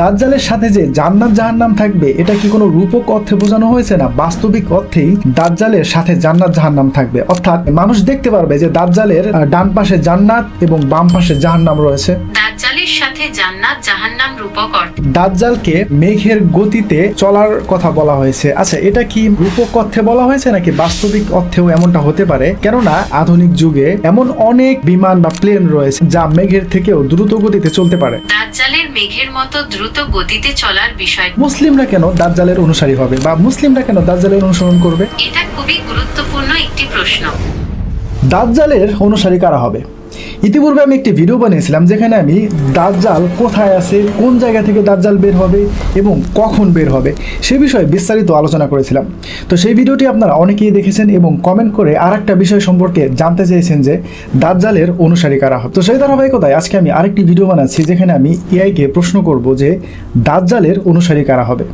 দাজ্জালের সাথে যে জান্নাত জাহান্নাম থাকবে এটা কি কোনো রূপক অর্থে বোঝানো হয়েছে না? বাস্তবিক অর্থেই দাজ্জালের সাথে জান্নাত জাহান্নাম থাকবে। অর্থাৎ মানুষ দেখতে পারবে যে দাজ্জালের ডান পাশে জান্নাত এবং বাম পাশে জাহান্নাম রয়েছে। দাজ্জালের সাথে জান্নাত জাহান্নাম রূপক অর্থ। দাজ্জালকে মেঘের গতিতে চলার কথা বলা হয়েছে। আচ্ছা এটা কি রূপক অর্থে বলা হয়েছে নাকি বাস্তবিক অর্থেও এমনটা হতে পারে? কেননা আধুনিক যুগে এমন অনেক বিমান বা প্লেন রয়েছে যা মেঘের থেকেও দ্রুত গতিতে চলতে পারে। দাজ্জালের মেঘের মতো দ্রুত গতিতে চলার বিষয়। মুসলিমরা কেন দাজ্জালের অনুসারী হবে বা মুসলিমরা কেন দাজ্জালের অনুসরণ করবে? এটা খুবই গুরুত্বপূর্ণ একটি প্রশ্ন। দাজ্জালের অনুসারী কারা হবে? ইতিপূর্বে আমি একটি ভিডিও বানিয়েছিলাম যেখানে আমি দাজ্জাল কোথায় আছে, কোন জায়গা থেকে দাজ্জাল বের হবে এবং কখন বের হবে সে বিষয়ে বিস্তারিত আলোচনা করেছিলাম। তো সেই ভিডিওটি আপনারা অনেকেই দেখেছেন এবং কমেন্ট করে আর একটা বিষয় সম্পর্কে জানতে চেয়েছেন যে দাজ্জালের অনুসারী কারা হবে। তো সেই ধারাবাহিকতায় আজকে আমি আরেকটি ভিডিও বানাচ্ছি যেখানে আমি এআইকে প্রশ্ন করব যে দাজ্জালের অনুসারী কারা হবে।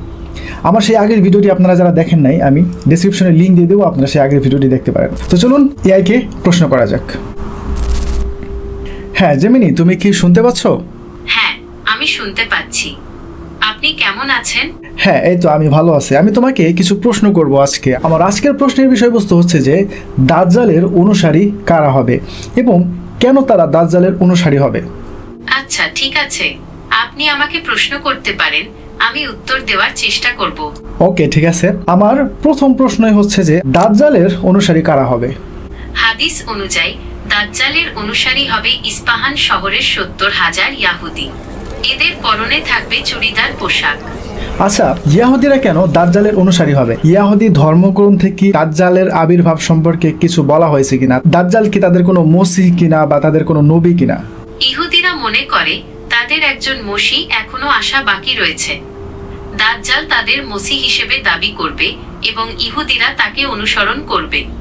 আমার সেই আগের ভিডিওটি আপনারা যারা দেখেন নাই, আমি ডিসক্রিপশনে লিঙ্ক দিয়ে দেবো, আপনারা সেই আগের ভিডিওটি দেখতে পারেন। তো চলুন এআইকে প্রশ্ন করা যাক। হ্যাঁ জেমিনি তুমি কি শুনতে পাচ্ছ? হ্যাঁ আমি শুনতে পাচ্ছি। আপনি কেমন আছেন? হ্যাঁ এই তো আমি ভালো আছি। আমি তোমাকে কিছু প্রশ্ন করব আজকে। আমার আজকের প্রশ্নের বিষয়বস্তু হচ্ছে যে দাজ্জালের অনুসারী কারা হবে এবং কেন তারা দাজ্জালের অনুসারী হবে? আচ্ছা ঠিক আছে। আপনি আমাকে প্রশ্ন করতে পারেন। আমি উত্তর দেওয়ার চেষ্টা করব। ওকে ঠিক আছে। আমার প্রথম প্রশ্নই হচ্ছে যে দাজ্জালের অনুসারী কারা হবে? হাদিস অনুযায়ী দাজ্জালের অনুসারী হবে ইস্পাহান শহরের সত্তর হাজার ইয়াহুদি। এদের পরনে থাকবে চুড়িদার পোশাক। আচ্ছা ইয়াহুদিরা কেন দাজ্জালের অনুসারী হবে? ইয়াহুদি ধর্মগ্রন্থে কি দাজ্জালের আবির্ভাব সম্পর্কে কিছু বলা হয়েছে কিনা? দাজ্জাল কি তাদের কোনো মসিহ কিনা বা তাদের কোনো নবী কিনা? ইহুদিরা মনে করে তাদের একজন মসি এখনও আশা বাকি রয়েছে। দাজ্জাল তাদের মসি হিসেবে দাবি করবে এবং ইহুদিরা তাকে অনুসরণ করবে।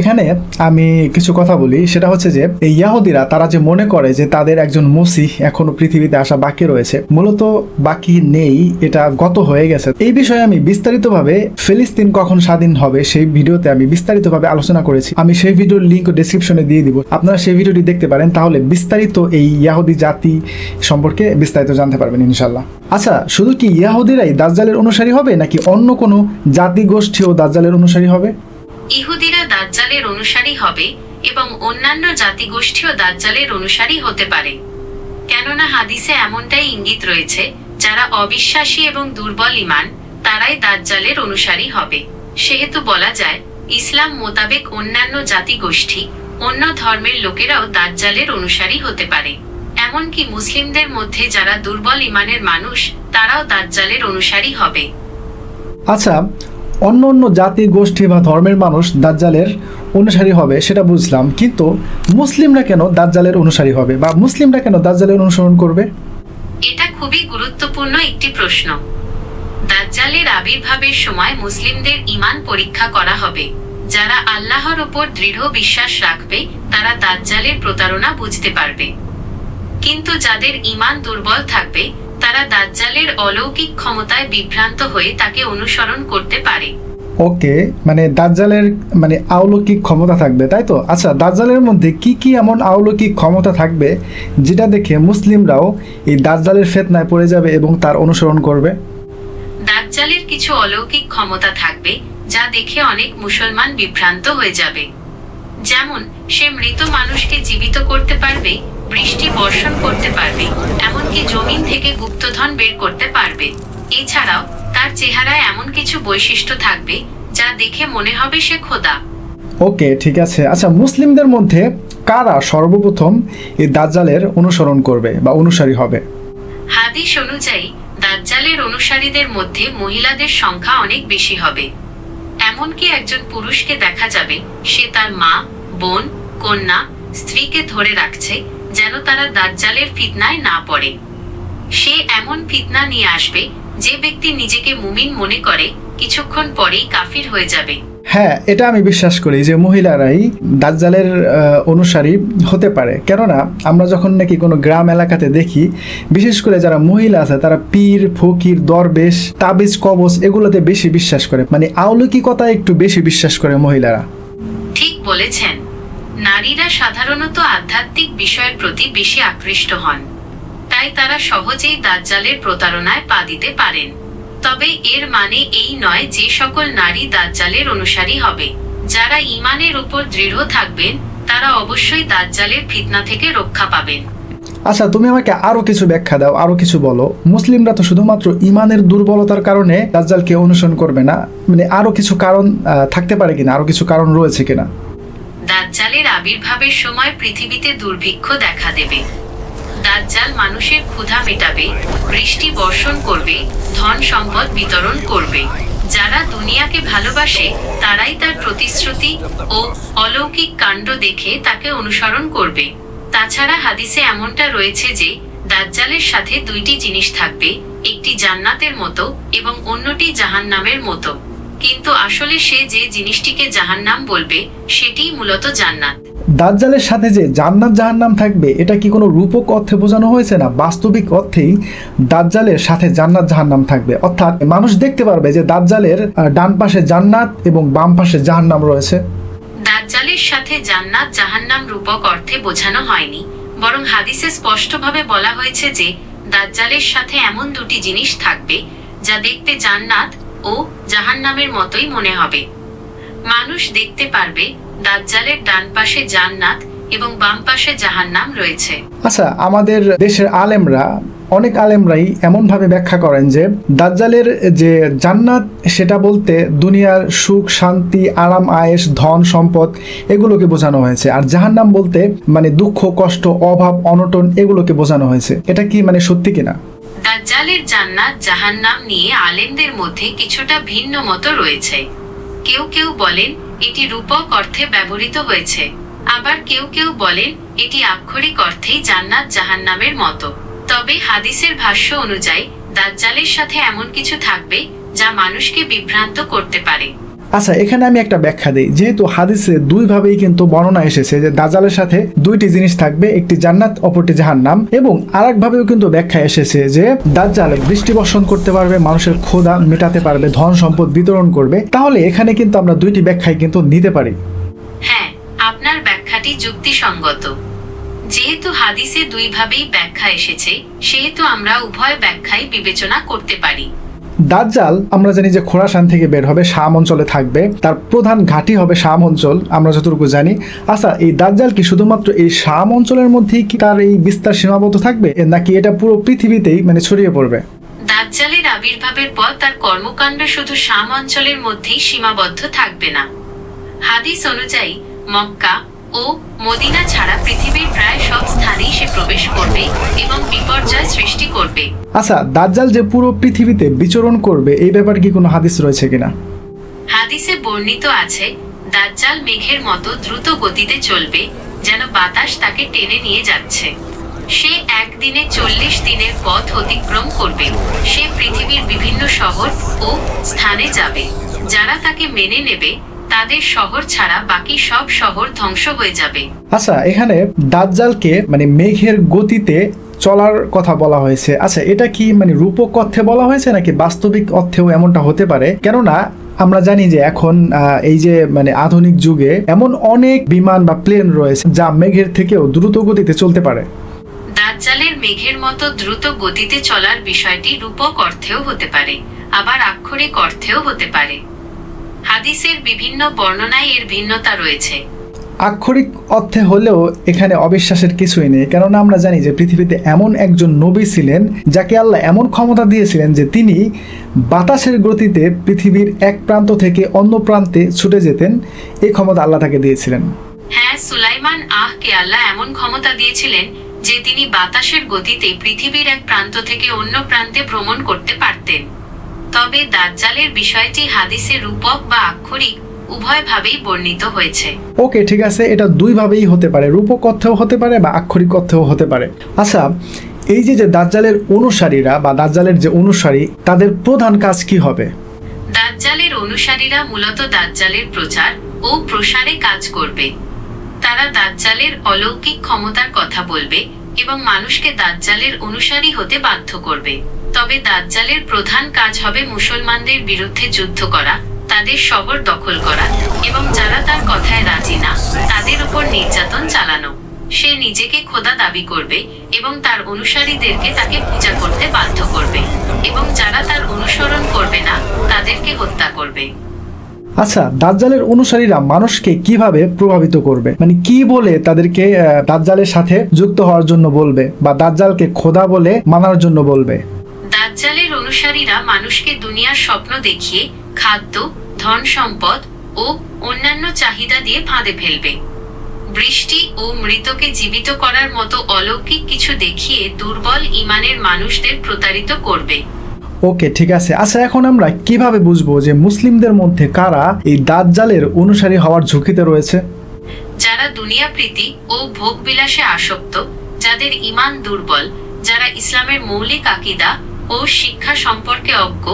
এখানে আমি কিছু কথা বলি, সেটা হচ্ছে যে এই ইয়াহুদিরা, তারা যে মনে করে যে তাদের একজন মসিহ এখনও পৃথিবীতে আসা বাকি রয়েছে, মূলত বাকি নেই, এটা গত হয়ে গেছে। এই বিষয়ে আমি বিস্তারিতভাবে ফিলিস্তিন কখন স্বাধীন হবে, সেই ভিডিওতে আমি বিস্তারিতভাবে আলোচনা করেছি। আমি সেই ভিডিওর লিঙ্ক ডেসক্রিপশনে দিয়ে দিব। আপনারা সেই ভিডিওটি দেখতে পারেন, তাহলে বিস্তারিত এই ইয়াহুদি জাতি সম্পর্কে বিস্তারিত জানতে পারবেন ইনশাল্লাহ আচ্ছা শুধু কি ইয়াহুদিরাই দাজ্জালের অনুসারী হবে, নাকি অন্য কোনো জাতি গোষ্ঠীও দাজ্জালের অনুসারী হবে? ইহুদিরা দাজ্জালের অনুসারী হবে এবং অন্যান্য জাতিগোষ্ঠীও দাজ্জালের অনুসারী হতে পারে। কেননা হাদিসে এমনটাই ইঙ্গিত রয়েছে, যারা অবিশ্বাসী এবং দুর্বল ইমান, তারাই দাজ্জালের অনুসারী হবে। সেহেতু বলা যায়, ইসলাম মোতাবেক অন্যান্য জাতিগোষ্ঠী, অন্য ধর্মের লোকেরাও দাজ্জালের অনুসারী হতে পারে। এমনকি মুসলিমদের মধ্যে যারা দুর্বল ইমানের মানুষ, তারাও দাজ্জালের অনুসারী হবে। আচ্ছা অন্য অন্য জাতি, গোষ্ঠী বা ধর্মের মানুষ দাজ্জালের অনুসারী হবে, সেটা বুঝলাম। কিন্তু মুসলিমরা কেন দাজ্জালের অনুসারী হবে বা মুসলিমরা কেন দাজ্জালের অনুসরণ করবে? এটা খুবই গুরুত্বপূর্ণ একটি প্রশ্ন। দাজ্জালের আবির্ভাবের সময় মুসলিমদের ঈমান পরীক্ষা করা হবে। যারা আল্লাহর ওপর দৃঢ় বিশ্বাস রাখবে, তারা দাজ্জালের প্রতারণা বুঝতে পারবে। কিন্তু যাদের ঈমান দুর্বল থাকবে তারা দাজ্জালের অলৌকিক ক্ষমতায় বিভ্রান্ত হয়ে তাকে অনুসরণ করতে পারে। ওকে মানে দাজ্জালের মানে আলৌকিক ক্ষমতা থাকবে তাই তো? আচ্ছা দাজ্জালের মধ্যে কি কি এমন আলৌকিক ক্ষমতা থাকবে যেটা দেখে মুসলিমরাও এই দাজ্জালের ফেতনায় পড়ে যাবে এবং তার অনুসরণ করবে? দাজ্জালের কিছু অলৌকিক ক্ষমতা থাকবে যা দেখে অনেক মুসলমান বিভ্রান্ত হয়ে যাবে। যেমন সে মৃত মানুষকে জীবিত করতে পারবে বৃষ্টি বর্ষণ করতে পারবে এমনকি জমিন থেকে গুপ্তধন বের করতে পারবে। এছাড়াও তার চেহারায় এমন কিছু বৈশিষ্ট্য থাকবে যা দেখে মনে হবে সে খোদা। ওকে ঠিক আছে। আচ্ছা মুসলিমদের মধ্যে কারা সর্বপ্রথম এই দাজ্জালের অনুসরণ করবে বা অনুসারী হবে? হাদিস অনুযায়ী দাজ্জালের অনুসারীদের মধ্যে মহিলাদের সংখ্যা অনেক বেশি হবে। এমনকি একজন পুরুষকে দেখা যাবে সে তার মা বোন কন্যা স্ত্রীকে ধরে রাখছে যেন তারা দাজ্জালের ফিতনায় না পড়ে। সে এমন ফিতনা নিয়ে আসবে যে ব্যক্তি নিজেকে মুমিন মনে করে কিছুক্ষণ পরেই কাফির হয়ে যাবে। হ্যাঁ এটা আমি বিশ্বাস করি যে মহিলারাই দাজ্জালের অনুসারী হতে পারে। কেননা আমরা যখন নাকি কোনো গ্রাম এলাকাতে দেখি বিশেষ করে যারা মহিলা আছে তারা পীর ফকির দরবেশ তাবিজ কবচ এগুলোতে বেশি বিশ্বাস করে। মানে আলৌকিকতা একটু বেশি বিশ্বাস করে মহিলারা। ঠিক বলেছেন। নারীরা সাধারণত আধ্যাত্মিক বিষয়ের প্রতি বেশি আকৃষ্ট হন। তাই তারা সহজেই দাজ্জালের প্রতারণায় পা দিতে পারেন। তবে এর মানে এই নয় যে সকল নারী দাজ্জালের অনুসারী হবে। যারা ঈমানের উপর দৃঢ় থাকবেন, তারা অবশ্যই দাজ্জালের ফিতনা থেকে রক্ষা পাবেন। আচ্ছা তুমি আমাকে আরও কিছু ব্যাখ্যা দাও, আরও কিছু বলো। মুসলিমরা তো শুধুমাত্র ইমানের দুর্বলতার কারণে দাজ্জালকে অনুসরণ করবে না। মানে আরও কিছু কারণ থাকতে পারে কিনা? আরও কিছু কারণ রয়েছে কিনা? দাজ্জালের আবির্ভাবের সময় পৃথিবীতে দুর্ভিক্ষ দেখা দেবে। দাজ্জাল মানুষের ক্ষুধা মেটাবে, বৃষ্টি বর্ষণ করবে, ধন সম্পদ বিতরণ করবে। যারা দুনিয়াকে ভালোবাসে, তারাই তার প্রতিশ্রুতি ও অলৌকিক কাণ্ড দেখে তাকে অনুসরণ করবে। তাছাড়া হাদিসে এমনটা রয়েছে যে, দাজ্জালের সাথে দুইটি জিনিস থাকবে, একটি জান্নাতের মতো এবং অন্যটি জাহান্নামের মতো। কিন্তু আসলে সে যে জিনিসটিকে জাহান্নাম বলবে সেটিই মূলত জান্নাত। দাজ্জালের সাথে যে জান্নাত জাহান্নাম থাকবে এটা কি কোনো রূপক অর্থে বোঝানো হয়েছে না? বাস্তবিক অর্থেই দাজ্জালের সাথে জান্নাত জাহান্নাম থাকবে। অর্থাৎ মানুষ দেখতে পারবে যে দাজ্জালের ডান পাশে জান্নাত এবং বাম পাশে জাহান্নাম রয়েছে। দাজ্জালের সাথে জান্নাত জাহান্নাম রূপক অর্থে বোঝানো হয়নি বরং হাদিসে স্পষ্টভাবে বলা হয়েছে যে দাজ্জালের সাথে এমন দুটি জিনিস থাকবে যা দেখতে জান্নাত ও জাহান্নামের মতোই মনে হবে। মানুষ দেখতে পারবে দাজ্জালের ডান পাশে জান্নাত এবং বাম পাশে জাহান্নাম রয়েছে। আচ্ছা আমাদের দেশের আলেমরা, অনেক আলেমরাই এমনভাবে ব্যাখ্যা করেন যে, দাজ্জালের যে জান্নাত, সেটা বলতে দুনিয়ার সুখ, শান্তি, আরাম আয়েস ধন, সম্পদ এগুলোকে বোঝানো হয়েছে। আর জাহান্নাম বলতে মানে দুঃখ, কষ্ট, অভাব, অনটন এগুলোকে বোঝানো হয়েছে। এটা কি মানে সত্যি কিনা? দাজ্জালের জান্নাত জাহান্নাম নিয়ে আলেমদের মধ্যে কিছুটা ভিন্ন মতো রয়েছে। কেউ কেউ বলেন, এটি রূপক অর্থে ব্যবহৃত হয়েছে। আবার কেউ কেউ বলেন, এটি আক্ষরিক অর্থেই জান্নাত জাহান্নামের মতো। তবে হাদিসের ভাষ্য অনুযায়ী, দাজ্জালের সাথে এমন কিছু থাকবে যা মানুষকে বিভ্রান্ত করতে পারে। আচ্ছা এখানে আমি একটা ব্যাখ্যা দিই। যেহেতু হাদিসে দুইভাবেই কিন্তু বর্ণনা এসেছে যে দাজ্জালের সাথে দুইটি জিনিস থাকবে, একটি জান্নাত, অপরটি জাহান্নাম। এবং আরেকভাবেও কিন্তু ব্যাখ্যা এসেছে যে দাজ্জাল বৃষ্টি বর্ষণ করতে পারবে, মানুষের ক্ষুধা মেটাতে পারবে, ধন সম্পদ বিতরণ করবে। তাহলে এখানে কিন্তু আমরা দুইটি ব্যাখ্যাই কিন্তু নিতে পারি। হ্যাঁ আপনার ব্যাখ্যাটি যুক্তিসঙ্গত। যেহেতু হাদিসে দুইভাবেই ব্যাখ্যা এসেছে, সেহেতু আমরা উভয় ব্যাখ্যাই বিবেচনা করতে পারি। দাজ্জাল, আমরা জানি যে খোরাসান থেকে বের হবে, শাম অঞ্চলে থাকবে। তার প্রধান ঘাঁটি হবে শাম অঞ্চল, আমরা যতটুকু জানি। আচ্ছা এই দাজ্জাল কি শুধুমাত্র এই শাম অঞ্চলের মধ্যেই কি তার এই বিস্তার সীমাবদ্ধ থাকবে? নাকি এটা পুরো পৃথিবীতেই মানে ছড়িয়ে পড়বে? দাজ্জালের আবির্ভাবের পর তার কর্মকাণ্ড শুধু শাম অঞ্চলের মধ্যেই সীমাবদ্ধ থাকবে না। হাদিস অনুযায়ী, মক্কা ও মদিনা ছাড়া পৃথিবীর প্রবেশ করবে এবং বিপর্যয় সৃষ্টি করবে। আচ্ছা দাজ্জাল যে পুরো পৃথিবীতে বিচরণ করবে এই ব্যাপারে কি কোনো হাদিস রয়েছে কিনা? হাদিসে বর্ণিত আছে দাজ্জাল মেঘের মতো দ্রুত গতিতে চলবে যেন বাতাস তাকে টেনে নিয়ে যাচ্ছে। সে একদিনে চল্লিশ দিনের পথ অতিক্রম করবে। সে পৃথিবীর বিভিন্ন শহর ও স্থানে যাবে যারা তাকে মেনে নেবে তাদের শহর ছাড়া বাকি সব শহর ধ্বংস হয়ে যাবে। আচ্ছা এখানে দাজ্জালকে মানে মেঘের গতিতে চলার কথা বলা হয়েছে। আচ্ছা এটা কি মানে রূপক অর্থে বলা হয়েছে নাকি বাস্তবিক অর্থেও এমনটা হতে পারে? কেননা আমরা জানি যে এখন এই যে মানে আধুনিক যুগে এমন অনেক বিমান বা প্লেন রয়েছে যা মেঘের থেকেও দ্রুত গতিতে চলতে পারে। দাজ্জালের মেঘের মতো দ্রুত গতিতে চলার বিষয়টি রূপক অর্থেও হতে পারে আবার আক্ষরিক অর্থেও হতে পারে। হাদিসের বিভিন্ন বর্ণনায় এর ভিন্নতা রয়েছে। আক্ষরিক অর্থে হলেও এখানে অবিশ্বাসের কিছুই নেই কেননা আমরা জানি যে পৃথিবীতে এমন একজন নবী ছিলেন যাকে আল্লাহ এমন ক্ষমতা দিয়েছিলেন যে তিনি বাতাসের গতিতে পৃথিবীর এক প্রান্ত থেকে অন্য প্রান্তে ছুটে যেতেন এই ক্ষমতা আল্লাহ তাকে দিয়েছিলেন। হ্যাঁ সুলাইমান আহকে আল্লাহ এমন ক্ষমতা দিয়েছিলেন যে তিনি বাতাসের গতিতে পৃথিবীর এক প্রান্ত থেকে অন্য প্রান্তে ভ্রমণ করতে পারতেন। তবে দাজ্জালের বিষয়টি হাদিসে রূপক বা আক্ষরিক উভয়ভাবেই বর্ণিত হয়েছে। ওকে ঠিক আছে এটা দুইভাবেই হতে পারে রূপক অর্থেও হতে পারে বা আক্ষরিক অর্থেও হতে পারে। আচ্ছা এই যে যে দাজ্জালের অনুসারীরা বা দাজ্জালের যে অনুসারী তাদের প্রধান কাজ কি হবে? দাজ্জালের অনুসারীরা মূলত দাজ্জালের প্রচার ও প্রসারে কাজ করবে। তারা দাজ্জালের অলৌকিক ক্ষমতার কথা বলবে এবং মানুষকে দাজ্জালের অনুসারী হতে বাধ্য করবে। তবে দাজ্জালের প্রধান কাজ হবে মুসলমানদের বিরুদ্ধে যুদ্ধ করা, তাদের শহর দখল করা এবং যারা তার কথায় রাজি না, তাদের উপর নির্যাতন চালানো। সে নিজেকে খোদা দাবি করবে এবং তার অনুসারীদেরকে তাকে পূজা করতে বাধ্য করবে এবং যারা তার অনুসরণ করবে না, তাদেরকে হত্যা করবে। আচ্ছা দাজ্জালের অনুসারীরা মানুষকে কীভাবে প্রভাবিত করবে? মানে কি বলে তাদেরকে দাজ্জালের সাথে যুক্ত হওয়ার জন্য বলবে বা দাজ্জালকে খোদা বলে মানার জন্য বলবে? দাজ্জালের অনুসারীরা মানুষকে দুনিয়ার স্বপ্ন দেখিয়ে খাদ্য ধন সম্পদ ও অন্যান্য চাহিদা দিয়ে ফাঁদে ফেলবে। বৃষ্টি ও মৃতকে জীবিত করার মতো অলৌকিক কিছু দেখিয়ে দুর্বল ইমানের মানুষদের প্রতারিত করবে। ওকে ঠিক আছে। আচ্ছা এখন আমরা কীভাবে বুঝব যে মুসলিমদের মধ্যে কারা এই দাজ্জালের অনুসারী হওয়ার ঝুঁকিতে রয়েছে? যারা দুনিয়া প্রীতি ও ভোগবিলাসে আসক্ত যাদের ইমান দুর্বল যারা ইসলামের মৌলিক আকিদা ও শিক্ষা সম্পর্কে অজ্ঞ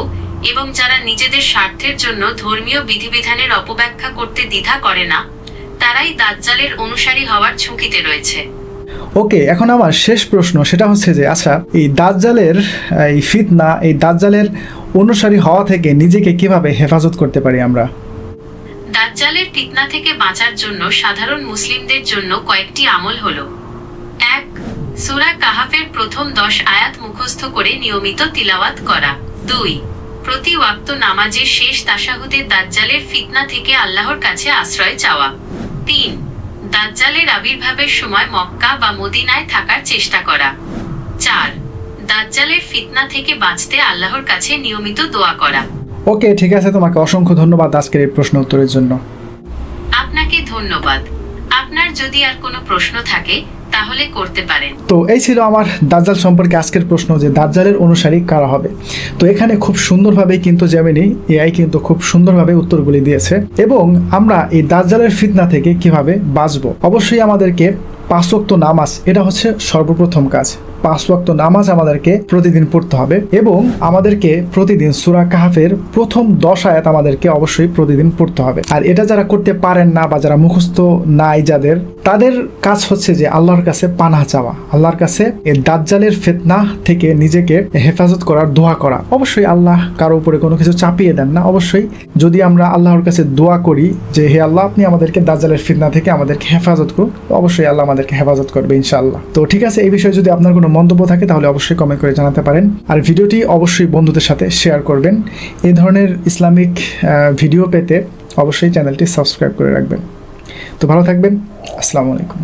এবং যারা নিজেদের স্বার্থের জন্য ধর্মীয় বিধিবিধানের অপব্যাখ্যা করতে দ্বিধা করে না তারাই দাজ্জালের অনুসারী হওয়ার ঝুঁকিতে রয়েছে। ওকে এখন আমার শেষ প্রশ্ন সেটা হচ্ছে যে আচ্ছা এই দাজ্জালের এই ফিতনা এই দাজ্জালের অনুসারী হওয়া থেকে নিজেকে কীভাবে হেফাজত করতে পারি আমরা? দাজ্জালের ফিতনা থেকে বাঁচার জন্য সাধারণ মুসলিমদের জন্য কয়েকটি আমল হলো। এক সূরা কাহাফের প্রথম দশ আয়াত মুখস্থ করে নিয়মিত তিলাওয়াত করা। দুই প্রতি ওয়াক্ত নামাজের শেষ তাশাহুদে দাজ্জালের ফিতনা থেকে আল্লাহর কাছে আশ্রয় চাওয়া। তিন দাজ্জালের আবির্ভাবের সময় মক্কা বা মদিনায় থাকার চেষ্টা করা। চার দাজ্জালের ফিতনা থেকে বাঁচতে আল্লাহর কাছে নিয়মিত দোয়া করা। ওকে ঠিক আছে তোমাকে অসংখ্য ধন্যবাদ আজকের এই প্রশ্ন উত্তরের জন্য। আপনাকে ধন্যবাদ। আপনার যদি আর কোনো প্রশ্ন থাকে তাহলে করতে পারেন। তো এই ছিল আমার দাজ্জাল সম্পর্কে আজকের প্রশ্ন যে দাজ্জালের অনুসারী কারা হবে। তো এখানে খুব সুন্দরভাবেই কিন্তু জেমিনি এআই কিন্তু খুব সুন্দরভাবে উত্তরগুলি দিয়েছে এবং আমরা এই দাজ্জালের ফিতনা থেকে কীভাবে বাঁচবো? অবশ্যই আমাদেরকে পাঁচোক্ত নামাজ, এটা হচ্ছে সর্বপ্রথম কাজ। পাঁচ ওয়াক্ত নামাজ আমাদেরকে প্রতিদিন পড়তে হবে এবং আমাদেরকে প্রতিদিন সুরা কাহাফের প্রথম দশ আয়াত আমাদেরকে অবশ্যই প্রতিদিন পড়তে হবে। আর এটা যারা করতে পারেন না বা যারা মুখস্থ নাই যাদের, তাদের কাজ হচ্ছে যে আল্লাহর কাছে পানা চাওয়া, আল্লাহর কাছে দাজ্জালের ফেতনা থেকে নিজেকে হেফাজত করার দোয়া করা। অবশ্যই আল্লাহ কারও উপরে কোনো কিছু চাপিয়ে দেন না। অবশ্যই যদি আমরা আল্লাহর কাছে দোয়া করি যে, হে আল্লাহ, আপনি আমাদেরকে দাজ্জালের ফিতনা থেকে আমাদেরকে হেফাজত করুন, অবশ্যই আল্লাহ আমাদেরকে হেফাজত করবে ইনশাআল্লাহ। তো ঠিক আছে, এই বিষয়ে যদি আপনার কোনো মন্তব্য থাকে তাহলে অবশ্যই কমেন্ট করে জানাতে পারেন। আর ভিডিওটি অবশ্যই বন্ধুদের সাথে শেয়ার করবেন। এ ধরনের ইসলামিক ভিডিও পেতে অবশ্যই চ্যানেলটি সাবস্ক্রাইব করে রাখবেন। তো ভালো থাকবেন। আসসালামু আলাইকুম।